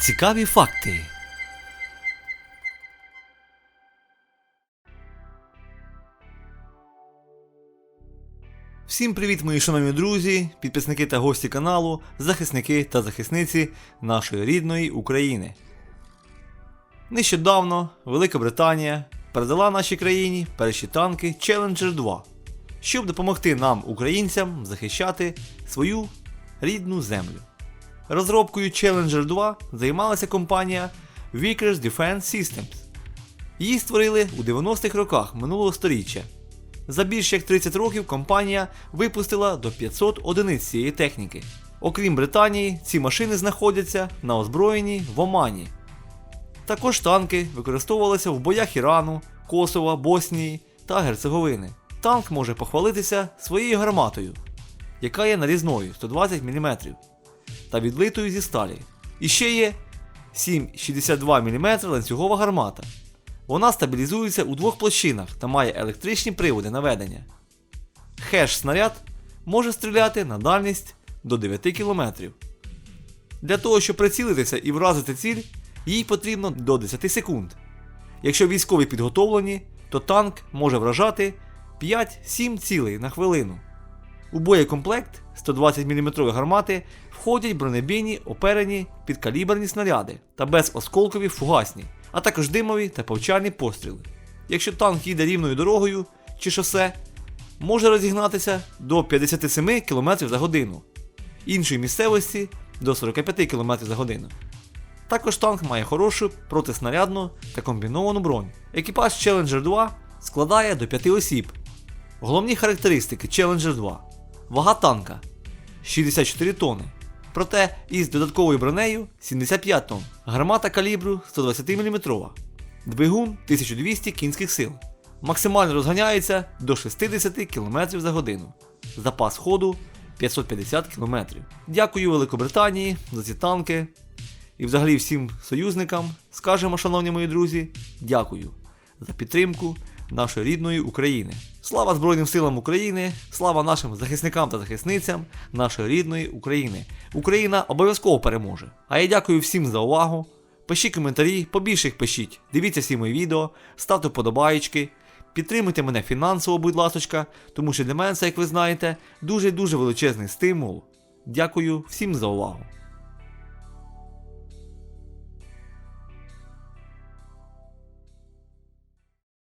Цікаві факти. Всім привіт, мої шановні друзі, підписники та гості каналу, захисники та захисниці нашої рідної України. Нещодавно Велика Британія передала нашій країні перші танки Challenger 2, щоб допомогти нам, українцям, захищати свою рідну землю. Розробкою Challenger 2 займалася компанія Vickers Defense Systems. Її створили у 90-х роках минулого століття. За більш як 30 років компанія випустила до 500 одиниць цієї техніки. Окрім Британії, ці машини знаходяться на озброєнні в Омані. Також танки використовувалися в боях Ірану, Косова, Боснії та Герцеговини. Танк може похвалитися своєю гарматою, яка є нарізною 120 мм та відлитою зі сталі. І ще є 7,62 мм ланцюгова гармата. Вона стабілізується у двох площинах та має електричні приводи наведення. Хеш снаряд може стріляти на дальність до 9 км. Для того, щоб прицілитися і вразити ціль, їй потрібно до 10 секунд. Якщо військові підготовлені, то танк може вражати 5-7 цілей на хвилину. У боєкомплект 120 мм гармати входять бронебійні оперені підкаліберні снаряди та безосколкові фугасні, а також димові та повчальні постріли. Якщо танк їде рівною дорогою чи шосе, може розігнатися до 57 км за годину, іншої місцевості до 45 км за годину. Також танк має хорошу протиснарядну та комбіновану бронь. Екіпаж Challenger 2 складає до 5 осіб. Головні характеристики Challenger 2. Вага танка 64 тонни. Проте із додатковою бронею 75 тонн. Гармата калібру 120 мм. Двигун 1200 кінських сил. Максимально розганяється до 60 км за годину. Запас ходу 550 км. Дякую Великобританії за ці танки. І взагалі всім союзникам скажемо, шановні мої друзі, дякую за підтримку нашої рідної України. Слава Збройним силам України, слава нашим захисникам та захисницям нашої рідної України. Україна обов'язково переможе. А я дякую всім за увагу. Пишіть коментарі, побільше їх пишіть. Дивіться всі мої відео, ставте вподобаєчки. Підтримуйте мене фінансово, будь ласочка, тому що для мене це, як ви знаєте, дуже-дуже величезний стимул. Дякую всім за увагу.